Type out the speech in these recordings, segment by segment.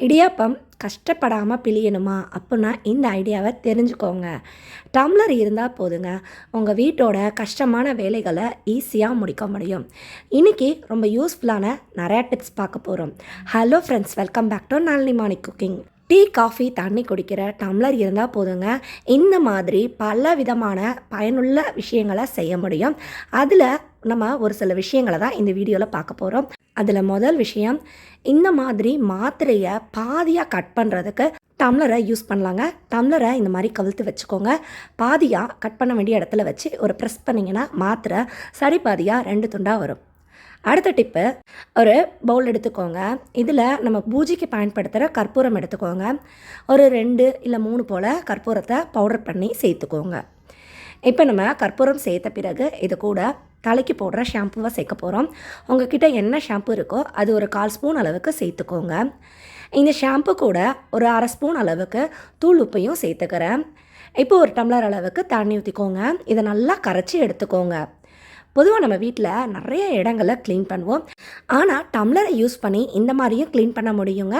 இடியாப்பம் கஷ்டப்படாமல் பிழியணுமா? அப்புடின்னா இந்த ஐடியாவை தெரிஞ்சுக்கோங்க. டம்ளர் இருந்தால் போதுங்க. உங்கள் வீட்டோட கஷ்டமான வேலைகளை ஈஸியாக முடிக்க முடியும். இன்றைக்கி ரொம்ப யூஸ்ஃபுல்லான நிறையா டிப்ஸ் பார்க்க போகிறோம் hello friends welcome back to Nalini Mani cooking. Tea coffee தண்ணி குடிக்கிற டம்ளர் இருந்தால் போதுங்க. இந்த மாதிரி பல விதமான பயனுள்ள விஷயங்களை செய்ய முடியும். அதில் நம்ம ஒரு சில விஷயங்களை தான் இந்த வீடியோவில் பார்க்க போகிறோம் அதில் முதல் விஷயம் இந்த மாதிரி மாத்திரையை பாதியாக கட் பண்ணுறதுக்கு டம்ளரை யூஸ் பண்ணலாங்க. டம்ளரை இந்த மாதிரி கவிழ்த்து வச்சுக்கோங்க. பாதியாக கட் பண்ண வேண்டிய இடத்துல வச்சு ஒரு ப்ரெஸ் பண்ணிங்கன்னா மாத்திரை சரி பாதியாக ரெண்டு துண்டாக வரும். அடுத்த டிப்பு ஒரு பவுல் எடுத்துக்கோங்க. இதில் நம்ம பூஜைக்கு பயன்படுத்துகிற கற்பூரம் எடுத்துக்கோங்க. ஒரு ரெண்டு இல்லை மூணு போல் கற்பூரத்தை பவுடர் பண்ணி சேர்த்துக்கோங்க. இப்போ நம்ம கற்பூரம் சேர்த்த பிறகு இது கூட தலைக்கு போடுற ஷாம்புவை சேர்க்க போகிறோம் உங்ககிட்ட என்ன ஷாம்பு இருக்கோ அது ஒரு கால் ஸ்பூன் அளவுக்கு சேர்த்துக்கோங்க. இந்த ஷாம்பு கூட ஒரு அரை ஸ்பூன் அளவுக்கு தூள் உப்பையும் சேர்த்துக்கிறேன். இப்போ ஒரு டம்ளர் அளவுக்கு தண்ணி ஊற்றிக்கோங்க இதை நல்லா கரைச்சி எடுத்துக்கோங்க. பொதுவாக நம்ம வீட்டில் நிறைய இடங்களை க்ளீன் பண்ணுவோம். ஆனால் டம்ளரை யூஸ் பண்ணி இந்த மாதிரியும் க்ளீன் பண்ண முடியுங்க.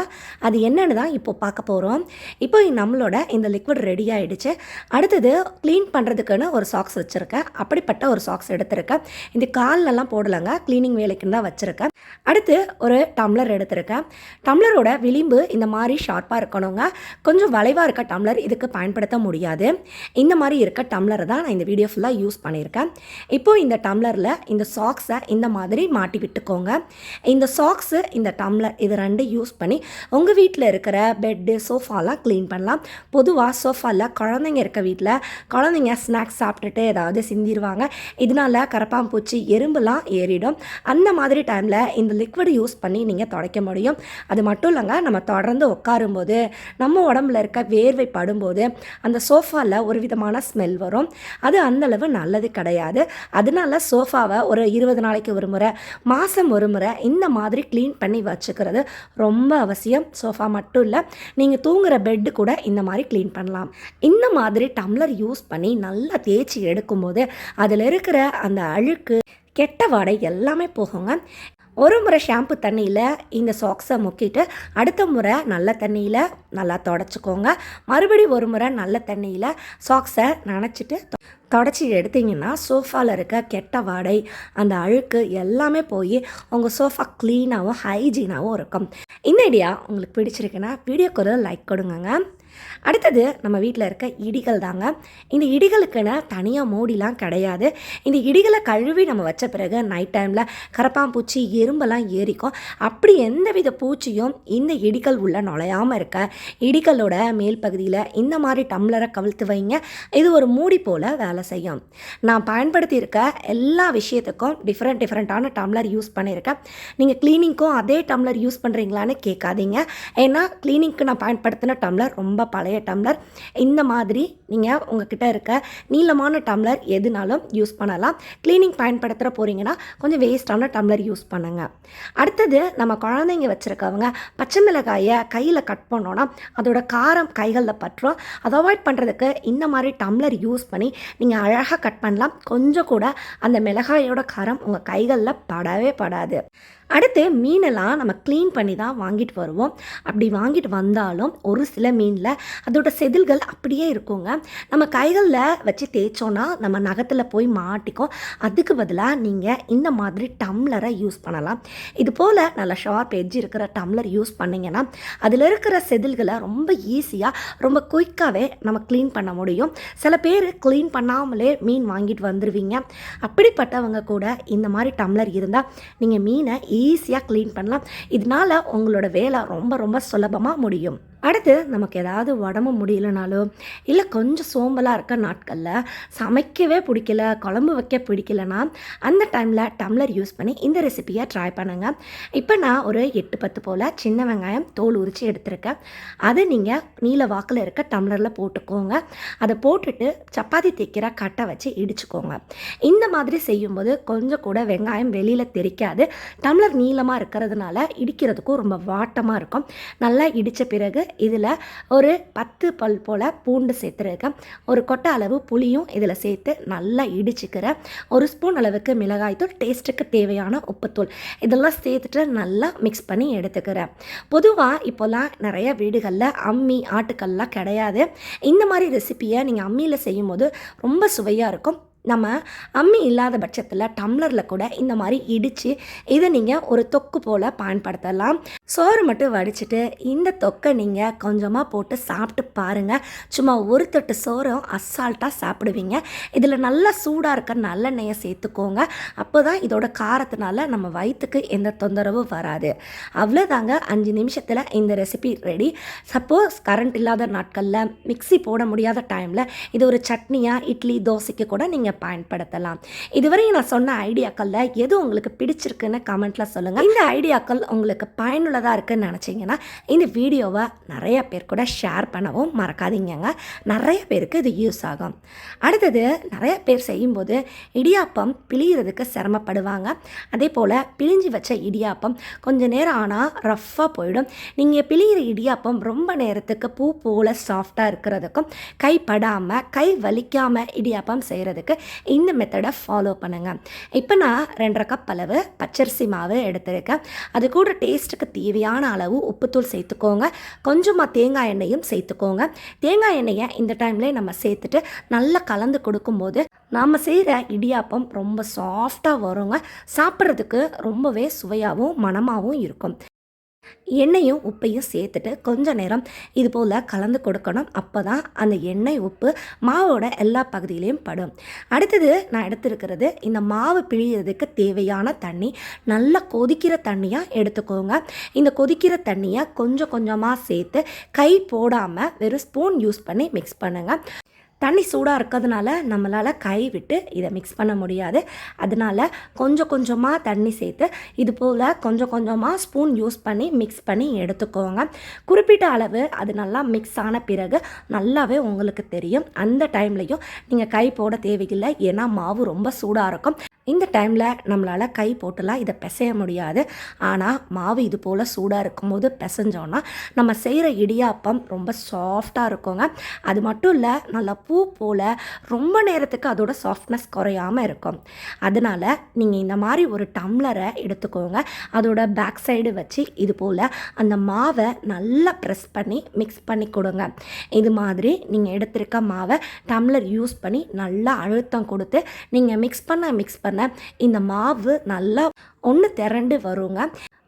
அது என்னென்னு தான் இப்போ பார்க்க போகிறோம் இப்போ நம்மளோட இந்த லிக்விட் ரெடி ஆகிடுச்சு அடுத்தது க்ளீன் பண்ணுறதுக்குன்னு ஒரு சாக்ஸ் வச்சுருக்கேன். அப்படிப்பட்ட ஒரு சாக்ஸ் எடுத்திருக்கேன். இந்த கால்லலாம் போடலைங்க. க்ளீனிங் வேலைக்குன்னு தான் வச்சுருக்கேன். அடுத்து ஒரு டம்ளர் எடுத்திருக்கேன். டம்ளரோட விளிம்பு இந்த மாதிரி ஷார்ப்பாக இருக்கணுங்க. கொஞ்சம் வளைவாக இருக்க டம்ளர் இதுக்கு பயன்படுத்த முடியாது. இந்த மாதிரி இருக்க டம்ளரை தான் நான் இந்த வீடியோ ஃபுல்லாக யூஸ் பண்ணியிருக்கேன். இப்போ இந்த டம்ளரில் இந்த சாக்ஸை இந்த மாதிரி மாட்டி விட்டுக்கோங்க. இந்த சாக்ஸு இந்த டம்ளர் இது ரெண்டு யூஸ் பண்ணி உங்கள் வீட்டில் இருக்கிற பெட்டு சோஃபாலாம் க்ளீன் பண்ணலாம். பொதுவாக சோஃபாவில் குழந்தைங்க இருக்க வீட்டில் குழந்தைங்க ஸ்நாக்ஸ் சாப்பிட்டுட்டு ஏதாவது சிந்திடுவாங்க இதனால கரப்பாம்பூச்சி எறும்புலாம் ஏறிடும். அந்த மாதிரி டைமில் இந்த லிக்விட் யூஸ் பண்ணி நீங்கள் துடைக்க முடியும். அது மட்டும் இல்லைங்க நம்ம தொடர்ந்து உட்காரும்போது நம்ம உடம்புல இருக்க வேர்வை படும்போது அந்த சோஃபாவில் ஒரு விதமான ஸ்மெல் வரும். அது அந்தளவு நல்லது கிடையாது. அதனால சோஃபாவை ஒரு இருபது நாளைக்கு ஒரு முறை மாதம் ஒரு முறை இந்த மாதிரி க்ளீன் பண்ணி வச்சுக்கிறது ரொம்ப அவசியம். சோஃபா மட்டும் இல்லை நீங்கள் தூங்குகிற பெட்டு கூட இந்த மாதிரி க்ளீன் பண்ணலாம். இந்த மாதிரி டம்ளர் யூஸ் பண்ணி நல்லா தேய்ச்சி எடுக்கும்போது அதில் இருக்கிற அந்த அழுக்கு கெட்ட வாடை எல்லாமே போகுங்க. ஒரு முறை ஷாம்பு தண்ணியில் இந்த சாக்ஸை முக்கிட்டு அடுத்த முறை நல்ல தண்ணியில் நல்லா தொடச்சிக்கோங்க. மறுபடி ஒரு முறை நல்ல தண்ணியில் சாக்ஸை நனைச்சிட்டு தொடச்சி எடுத்தீங்கன்னா சோஃபாவில் இருக்க கெட்ட வாடை அந்த அழுக்கு எல்லாமே போய் உங்கள் சோஃபா க்ளீனாகவும் ஹைஜீனாகவும் இருக்கும். இந்த ஐடியா உங்களுக்கு பிடிச்சிருக்குன்னா வீடியோக்கு ஒரு லைக் கொடுங்கங்க. அடுத்தது நம்ம வீட்டில் இருக்க இடிகள் தாங்க. இந்த இடிகளுக்குன்னு தனியாக மோடிலாம் கிடையாது. இந்த இடிகளை கழுவி நம்ம வச்ச பிறகு நைட் டைமில் கரப்பாம்பூச்சி எறும்பெல்லாம் ஏறிக்கும். அப்படி எந்தவித பூச்சியும் இந்த இடிகள் உள்ள நுழையாமல் இருக்க. இடிகளோட மேல் பகுதியில் இந்த மாதிரி டம்ளரை கவிழ்த்து வைங்க. இது ஒரு மூடி போல் வேலை செய்யும். நான் பயன்படுத்தியிருக்க எல்லா விஷயத்துக்கும் டிஃப்ரெண்ட் டிஃப்ரெண்ட்டான டம்ளர் யூஸ் பண்ணியிருக்கேன். நீங்கள் க்ளீனிங்க்கும் அதே டம்ளர் யூஸ் பண்ணுறீங்களான்னு கேட்காதீங்க. ஏன்னா க்ளீனிங்க்கு நான் பயன்படுத்தின டம்ளர் ரொம்ப பழைய டம்ளர். இந்த மாதிரி நீங்கள் உங்ககிட்ட இருக்க நீளமான டம்ளர் எதுனாலும் யூஸ் பண்ணலாம். க்ளீனிங் பயன்படுத்துகிற போகிறீங்கன்னா கொஞ்சம் வேஸ்ட்டான டம்ளர் யூஸ் பண்ணுங்க. அடுத்தது நம்ம குழந்தைங்க வச்சுருக்கவங்க பச்சை மிளகாயை கையில் கட் பண்ணோன்னா அதோட காரம் கைகளில் பற்றும் அதை அவாய்ட் பண்ணுறதுக்கு இந்த மாதிரி டம்ளர் யூஸ் பண்ணி நீங்கள் அழகாக கட் பண்ணலாம். கொஞ்சம் கூட அந்த மிளகாயோட காரம் உங்கள் கைகளில் படவே படாது. அடுத்து மீனெல்லாம் நம்ம க்ளீன் பண்ணி தான் வாங்கிட்டு வருவோம். அப்படி வாங்கிட்டு வந்தாலும் ஒரு சில மீனில் அதோட செதில்கள் அப்படியே இருக்குங்க. நம்ம கைகளில் வச்சு தேய்ச்சோன்னா நம்ம நகத்தில் போய் மாட்டிக்கும். அதுக்கு பதிலாக நீங்கள் இந்த மாதிரி டம்ளரை யூஸ் பண்ணலாம். இது போல் நல்ல ஷார்ப் எட்ஜ் இருக்கிற டம்ளர் யூஸ் பண்ணிங்கன்னா அதில் இருக்கிற செதில்களை ரொம்ப ஈஸியாக ரொம்ப குயிக்காகவே நம்ம க்ளீன் பண்ண முடியும். சில பேர் க்ளீன் பண்ணாமலே மீன் வாங்கிட்டு வந்துடுவீங்க அப்படிப்பட்டவங்க கூட இந்த மாதிரி டம்ளர் இருந்தால் நீங்கள் மீனை ஈஸியாக க்ளீன் பண்ணலாம். இதனால் உங்களோட வேலை ரொம்ப ரொம்ப சுலபமாக முடியும். அடுத்து நமக்கு ஏதாவது உடம்பு முடியலனாலோ இல்லை கொஞ்சம் சோம்பலாக இருக்க நாட்களில் சமைக்கவே பிடிக்கல குழம்பு வைக்க பிடிக்கலனா அந்த டைமில் டம்ளர் யூஸ் பண்ணி இந்த ரெசிபியை ட்ரை பண்ணுங்கள் இப்போ நான் ஒரு எட்டு பத்து போல் சின்ன வெங்காயம் தோல் உரித்து எடுத்திருக்கேன். அதை நீங்கள் நீல வாக்கில் இருக்க டம்ளரில் போட்டுக்கோங்க. அதை போட்டுட்டு சப்பாத்தி தைக்கிற கட்டை வச்சு இடிச்சுக்கோங்க. இந்த மாதிரி செய்யும்போது கொஞ்சம் கூட வெங்காயம் வெளியில் தெரிக்காது. டம்ளர் நீளமாக இருக்கிறதுனால இடிக்கிறதுக்கும் ரொம்ப வாட்டமாக இருக்கும். நல்லா இடித்த பிறகு இதில் ஒரு பத்து பல் போல் பூண்டு சேர்த்துருக்கேன். ஒரு கொட்டை அளவு புளியும் இதில் சேர்த்து நல்லா இடிச்சுக்கிறேன். ஒரு ஸ்பூன் அளவுக்கு மிளகாய்த்தூள் டேஸ்ட்டுக்கு தேவையான உப்புத்தூள். இதெல்லாம் சேர்த்துட்டு நல்லா மிக்ஸ் பண்ணி எடுத்துக்கிறேன். பொதுவாக இப்போல்லாம் நிறைய வீடுகளில் அம்மி ஆட்டுக்கல்லாம் கிடையாது. இந்த மாதிரி ரெசிப்பியை நீங்கள் அம்மியில் செய்யும்போது ரொம்ப சுவையாக இருக்கும். நம்ம அம்மி இல்லாத பட்சத்தில் டம்ளரில் கூட இந்த மாதிரி இடித்து இதை நீங்கள் ஒரு தொக்கு போல் பயன்படுத்தலாம். சோறு மட்டும் வடிச்சிட்டு இந்த தொக்கை நீங்கள் கொஞ்சமாக போட்டு சாப்பிட்டு பாருங்கள் சும்மா ஒரு தொட்டு சோறும் அசால்ட்டாக சாப்பிடுவீங்க. இதில் நல்லா சூடாக இருக்க நல்லெண்ணெயை சேர்த்துக்கோங்க. அப்போ தான் இதோட காரத்தினால நம்ம வயிற்றுக்கு எந்த தொந்தரவும் வராது. அவ்வளோதாங்க. அஞ்சு நிமிஷத்தில் இந்த ரெசிபி ரெடி. சப்போஸ் கரண்ட் இல்லாத நாட்களில் மிக்ஸி போட முடியாத டைமில் இது ஒரு சட்னியாக இட்லி தோசைக்கு கூட நீங்கள் பயன்படுத்தலாம். இதுவரையும் நான் சொன்ன ஐடியாக்களில் எது உங்களுக்கு பிடிச்சிருக்குன்னு கமெண்ட்டில் சொல்லுங்கள் இந்த ஐடியாக்கள் உங்களுக்கு பயனுள்ளதாக இருக்குன்னு நினச்சிங்கன்னா இந்த வீடியோவை நிறைய பேர் கூட ஷேர் பண்ணவும் மறக்காதீங்கங்க. நிறைய பேருக்கு இது யூஸ் ஆகும். அடுத்தது நிறைய பேர் செய்யும்போது இடியாப்பம் பிழியறதுக்கு சிரமப்படுவாங்க. அதே போல் பிழிஞ்சு வச்ச இடியாப்பம் கொஞ்ச நேரம் ஆனால் ரஃப்பாக போயிடும். நீங்கள் பிழியிற இடியாப்பம் ரொம்ப நேரத்துக்கு பூ போல் சாஃப்டாக இருக்கிறதுக்கும் கை படாமல் கை வலிக்காமல் இடியாப்பம் செய்கிறதுக்கு இந்த மெத்தடை ஃபாலோ பண்ணுங்கள் இப்போ நான் ரெண்டரை கப் அளவு பச்சரிசி மாவு எடுத்திருக்கேன். அது கூட டேஸ்ட்டுக்கு தேவையான அளவு உப்புத்தூள் சேர்த்துக்கோங்க. கொஞ்சமாக தேங்காய் எண்ணெயும் சேர்த்துக்கோங்க. தேங்காய் எண்ணெயை இந்த டைம்லேயே நம்ம சேர்த்துட்டு நல்லா கலந்து கொடுக்கும்போது நாம் செய்கிற இடியாப்பம் ரொம்ப சாஃப்டாக வருங்க. சாப்பிட்றதுக்கு ரொம்பவே சுவையாகவும் மணமாகவும் இருக்கும். எண்ணெயும் உப்பையும் சேர்த்துட்டு கொஞ்சம் நேரம் இது போல் கலந்து கொடுக்கணும். அப்போ தான் அந்த எண்ணெய் உப்பு மாவோட எல்லா பகுதியிலையும் படும். அடுத்தது நான் எடுத்துருக்கிறது இந்த மாவு பிழியறதுக்கு தேவையான தண்ணி. நல்லா கொதிக்கிற தண்ணியாக எடுத்துக்கோங்க. இந்த கொதிக்கிற தண்ணியை கொஞ்சம் கொஞ்சமாக சேர்த்து கை போடாமல் வெறும் ஸ்பூன் யூஸ் பண்ணி மிக்ஸ் பண்ணுங்கள் தண்ணி சூடாக இருக்கிறதுனால நம்மளால் கை விட்டு இதை மிக்ஸ் பண்ண முடியாது. அதனால் கொஞ்சம் கொஞ்சமாக தண்ணி சேர்த்து இது போல் கொஞ்சம் கொஞ்சமாக ஸ்பூன் யூஸ் பண்ணி மிக்ஸ் பண்ணி எடுத்துக்கோங்க. குறிப்பிட்ட அளவு அது நல்லா மிக்ஸ் ஆன பிறகு நல்லாவே உங்களுக்கு தெரியும். அந்த டைம்லையும் நீங்கள் கை போட தேவையில்லை. ஏன்னா மாவு ரொம்ப சூடாக இருக்கும். இந்த டைமில் நம்மளால் கை போட்டுலாம் இதை பிசைய முடியாது. ஆனால் மாவு இது போல் சூடாக இருக்கும்போது பிசைஞ்சோன்னா நம்ம செய்கிற இடியாப்பம் ரொம்ப சாஃப்டாக இருக்குங்க. அது மட்டும் இல்லை நல்லா பூ போல் ரொம்ப நேரத்துக்கு அதோட சாஃப்ட்னஸ் குறையாமல் இருக்கும். அதனால் நீங்கள் இந்த மாதிரி ஒரு டம்ளரை எடுத்துக்கோங்க. அதோட பேக் சைடு வச்சு இது போல் அந்த மாவை நல்லா ப்ரெஸ் பண்ணி மிக்ஸ் பண்ணி கொடுங்க. இது மாதிரி நீங்கள் எடுத்திருக்க மாவை டம்ளர் யூஸ் பண்ணி நல்லா அழுத்தம் கொடுத்து நீங்கள் மிக்ஸ் பண்ண மிக்ஸ் பண்ண இந்த மாவு நல்லா ஒன்று திரண்டு வருங்க.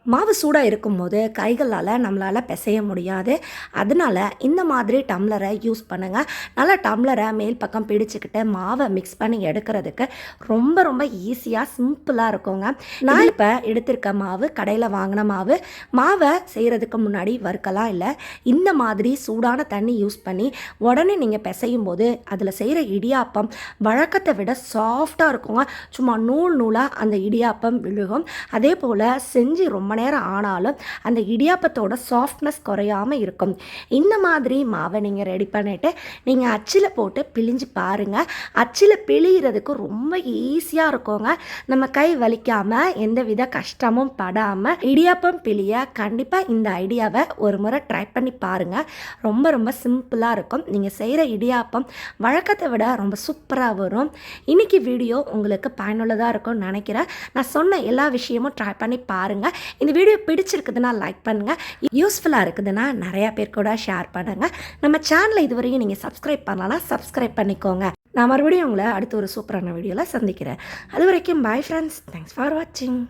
மாவு சூடாக இருக்கும்போது கைகளால் நம்மளால் பிசைய முடியாது. அதனால் இந்த மாதிரி டம்ளரை யூஸ் பண்ணுங்கள் நல்லா டம்ளரை மேல் பக்கம் பிடிச்சிக்கிட்டு மாவை மிக்ஸ் பண்ணி எடுக்கிறதுக்கு ரொம்ப ரொம்ப ஈஸியாக சிம்பிளாக இருக்குங்க. நான் இப்போ எடுத்திருக்க மாவு கடையில் வாங்கின மாவு மாவை செய்கிறதுக்கு முன்னாடி வறுக்கலாம் இல்லை இந்த மாதிரி சூடான தண்ணி யூஸ் பண்ணி உடனே நீங்கள் பிசையும் போது அதில் செய்கிற இடியாப்பம் வழக்கத்தை விட சாஃப்டாக இருக்குங்க. சும்மா நூல் நூலாக அந்த இடியாப்பம் விழுகும். அதே போல் செஞ்சு ரொம்ப நேரம் ஆனாலும் அந்த இடியாப்பத்தோட சாஃப்ட்னஸ் குறையாமல் இருக்கும். இந்த மாதிரி மாவை நீங்கள் ரெடி பண்ணிவிட்டு நீங்கள் அச்சில் போட்டு பிழிஞ்சு பாருங்கள் அச்சில் பிழிகிறதுக்கு ரொம்ப ஈஸியாக இருக்குங்க. நம்ம கை வலிக்காமல் எந்த வித கஷ்டமும் படாமல் இடியாப்பம் பிழிய கண்டிப்பாக இந்த ஐடியாவை ஒரு முறை ட்ரை பண்ணி பாருங்கள் ரொம்ப ரொம்ப சிம்பிளாக இருக்கும். நீங்கள் செய்கிற இடியாப்பம் வழக்கத்தை விட ரொம்ப சூப்பராக வரும். இன்றைக்கி வீடியோ உங்களுக்கு பயனுள்ளதாக இருக்கும்னு நினைக்கிறேன். நான் சொன்ன எல்லா விஷயமும் ட்ரை பண்ணி பாருங்கள் இந்த வீடியோ பிடிச்சிருக்குதுன்னா லைக் பண்ணுங்கள் யூஸ்ஃபுல்லாக இருக்குதுன்னா நிறையா பேர் கூட ஷேர் பண்ணுங்கள் நம்ம சேனலை இதுவரையும் நீங்கள் சப்ஸ்கிரைப் பண்ணலாம் சப்ஸ்கிரைப் பண்ணிக்கோங்க. நான் மறுபடியும் உங்களை அடுத்த ஒரு சூப்பரான வீடியோவில் சந்திக்கிறேன். அது வரைக்கும் பாய் ஃப்ரெண்ட்ஸ் தேங்க்ஸ் ஃபார் வாட்சிங்